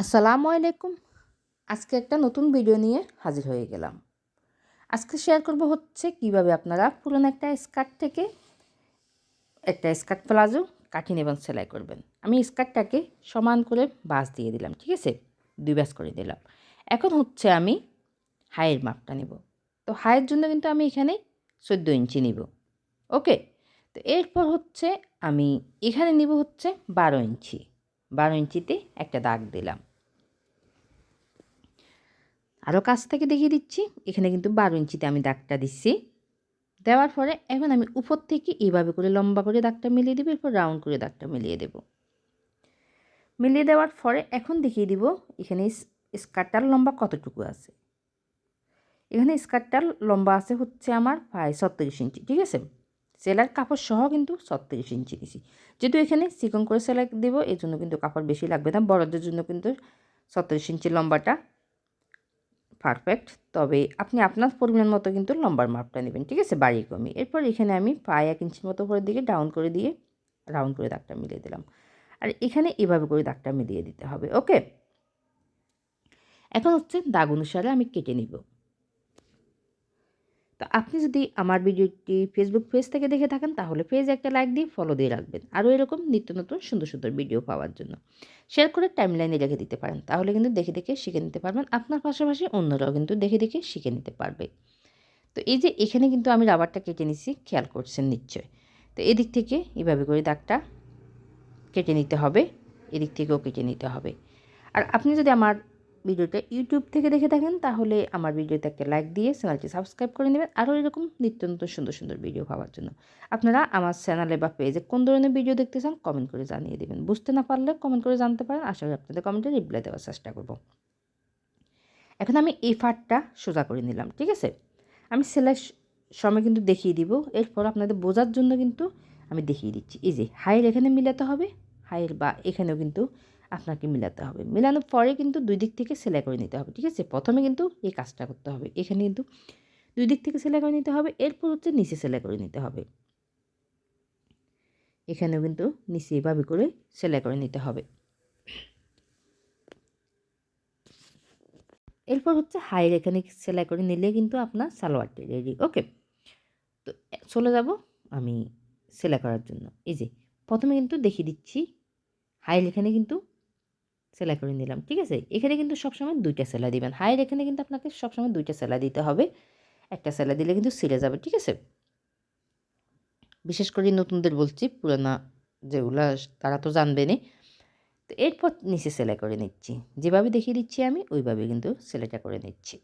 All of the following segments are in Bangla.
আসসালামু আলাইকুম। আজকে একটা নতুন ভিডিও নিয়ে হাজির হয়ে গেলাম। আজকে শেয়ার করব হচ্ছে কীভাবে আপনারা পুরনো একটা স্কার্ট থেকে একটা স্কার্ট প্লাজো কাটিং এবং সেলাই করবেন। আমি স্কার্টটাকে সমান করে বাস দিয়ে দিলাম, ঠিক আছে? দুই বাস করে দিলাম। এখন হচ্ছে আমি হাইয়ের মাপটা নেব। তো হাইয়ের জন্য কিন্তু আমি এখানে চোদ্দ ইঞ্চি নিব। ওকে? তো এরপর হচ্ছে আমি এখানে নিব হচ্ছে বারো ইঞ্চি। বারো ইঞ্চিতে একটা দাগ দিলাম। আরও কাছ থেকে দেখিয়ে দিচ্ছি। এখানে কিন্তু বারো ইঞ্চিতে আমি দাগটা দিচ্ছি। দেওয়ার পরে এখন আমি উপর থেকে এইভাবে করে লম্বা করে দাগটা মিলিয়ে দেবো, এরপর রাউন্ড করে দাগটা মিলিয়ে দেব। মিলিয়ে দেওয়ার পরে এখন দেখিয়ে দিব এখানে স্কার্টটার লম্বা কতটুকু আছে। এখানে স্কার্টটার লম্বা আছে হচ্ছে আমার প্রায় ছত্রিশ ইঞ্চি, ঠিক আছে? সেলার কাপড় সহ কিন্তু ছত্রিশ ইঞ্চি দিছি। যেহেতু এখানে চিকন করে সেলাই দেবো এই জন্য কিন্তু কাপড় বেশি লাগবে না, বড়দের জন্য কিন্তু ছত্রিশ ইঞ্চি লম্বাটা পারফেক্ট তবে আপনি আপনার পরিমাণ মতো কিন্তু লম্বার মাপটা নেবেন, ঠিক আছে? বাড়ি কমি এরপর এখানে আমি পায়ে এক ইঞ্চির মতো করে দিকে ডাউন করে দিয়ে রাউন্ড করে দাগটা মিলিয়ে দিলাম। আর এখানে এভাবে করে দাগটা মিলিয়ে দিতে হবে ওকে এখন হচ্ছে দাগ অনুসারে আমি কেটে নিব। তো আপনি যদি আমার ভিডিওটি ফেসবুক পেজ থেকে দেখে থাকেন, তাহলে পেজে একটা লাইক দিয়ে ফলো দিয়ে রাখবেন। আরও এরকম নিত্য নতুন, সুন্দর সুন্দর ভিডিও পাওয়ার জন্য। শেয়ার করে টাইম লাইনে রেখে দিতে পারেন, তাহলে কিন্তু দেখে দেখে শিখে নিতে পারবেন। আপনার পাশাপাশি অন্যরাও কিন্তু দেখে দেখে শিখে নিতে পারবে। তো এই যে এখানে কিন্তু আমি রাবারটা কেটে নিচ্ছি খেয়াল করছেন নিশ্চয়। তো এদিক থেকে এভাবে করে দাগটা কেটে নিতে হবে, এদিক থেকেও কেটে নিতে হবে। আর আপনি যদি আমার ভিডিওটা ইউটিউব থেকে দেখে থাকেন, তাহলে আমার ভিডিওতে একটা লাইক দিয়ে চ্যানেলটি সাবস্ক্রাইব করে নেবেন আরও এরকম নিত্য সুন্দর সুন্দর ভিডিও পাওয়ার জন্য। আপনারা আমার চ্যানেলে বা পেজে কোন ধরনের ভিডিও দেখতে চান কমেন্ট করে জানিয়ে দেবেন। বুঝতে না পারলে কমেন্ট করে জানতে পারেন, আশা করি আপনাদের কমেন্টে রিপ্লাই দেওয়ার চেষ্টা করব। এখন আমি এই ফাটটা সোজা করে নিলাম, ঠিক আছে? আমি সেলাই সময় কিন্তু দেখিয়ে দিব, এরপর আপনাদের বোঝার জন্য কিন্তু আমি দেখিয়ে দিচ্ছি। এই যে হাইয়ের এখানে মিলাতে হবে হাইয়ের বা এখানেও কিন্তু আপনাকে মিলাতে হবে। মেলানোর পরে কিন্তু দুই দিক থেকে সেলাই করে নিতে হবে, ঠিক আছে? প্রথমে কিন্তু এই কাজটা করতে হবে। এখানে কিন্তু দুই দিক থেকে সেলাই করে নিতে হবে, এরপর হচ্ছে নিচে সেলাই করে নিতে হবে। এখানেও কিন্তু নিচে এভাবে করে সেলাই করে নিতে হবে। এরপর হচ্ছে হাইয়ের এখানে সেলাই করে নিলে কিন্তু আপনার সালোয়ারটি রেডি, ওকে? তো চলে যাব আমি সেলাই করার জন্য। এই যে, প্রথমে কিন্তু দেখিয়ে দিচ্ছি হাইল এখানে কিন্তু সেলাই করে নিলাম, ঠিক আছে? এখানে কিন্তু সবসময় দুইটা সেলাই দিবেন। হাইয়ের এখানে কিন্তু আপনাকে সবসময় দুইটা সেলাই দিতে হবে। একটা সেলাই দিলে কিন্তু সিলে যাবে, ঠিক আছে? বিশেষ করে নতুনদের বলছি, পুরানা যেগুলো, তারা তো জানবেনই। তো এরপর নিচে সেলাই করে নিচ্ছি। যেভাবে দেখিয়ে দিচ্ছি আমি, ওইভাবে কিন্তু সেলাইটা করে নিচ্ছি।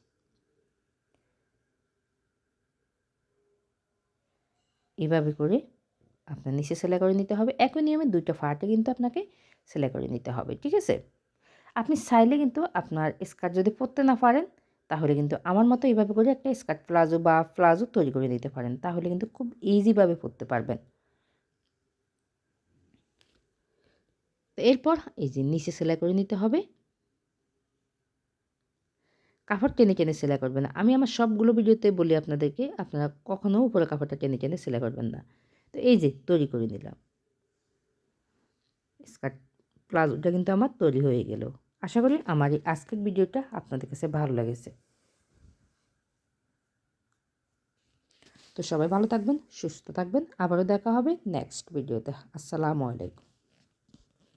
এভাবে করে আপনার নিচে সেলাই করে নিতে হবে। একই নিয়মে দুইটা ফাটে কিন্তু আপনাকে সেলাই করে নিতে হবে, ঠিক আছে? আপনি চাইলে কিন্তু আপনার স্কার্ট যদি পরতে না পারেন, তাহলে কিন্তু আমার মতো এইভাবে করে একটা স্কার্ট প্লাজো বা প্লাজো তৈরি করে নিতে পারেন। তাহলে কিন্তু খুব ইজিভাবে পরতে পারবেন। তো এরপর এই যে নিচে সেলাই করে নিতে হবে। কাপড় টেনে টেনে সেলাই করবেন না। আমি আমার সবগুলো ভিডিওতে বলি আপনাদেরকে, আপনারা কখনও উপরে কাপড়টা টেনে টেনে সেলাই করবেন না। তো এই যে তৈরি করে নিলাম। স্কার্ট প্লাজোটা কিন্তু আমার তৈরি হয়ে গেল। আশা করি আমার এই আজকের ভিডিওটা আপনাদের কাছে ভালো লেগেছে। তো সবাই ভালো থাকবেন, সুস্থ থাকবেন। আবারও দেখা হবে নেক্সট ভিডিওতে। আসসালামু আলাইকুম।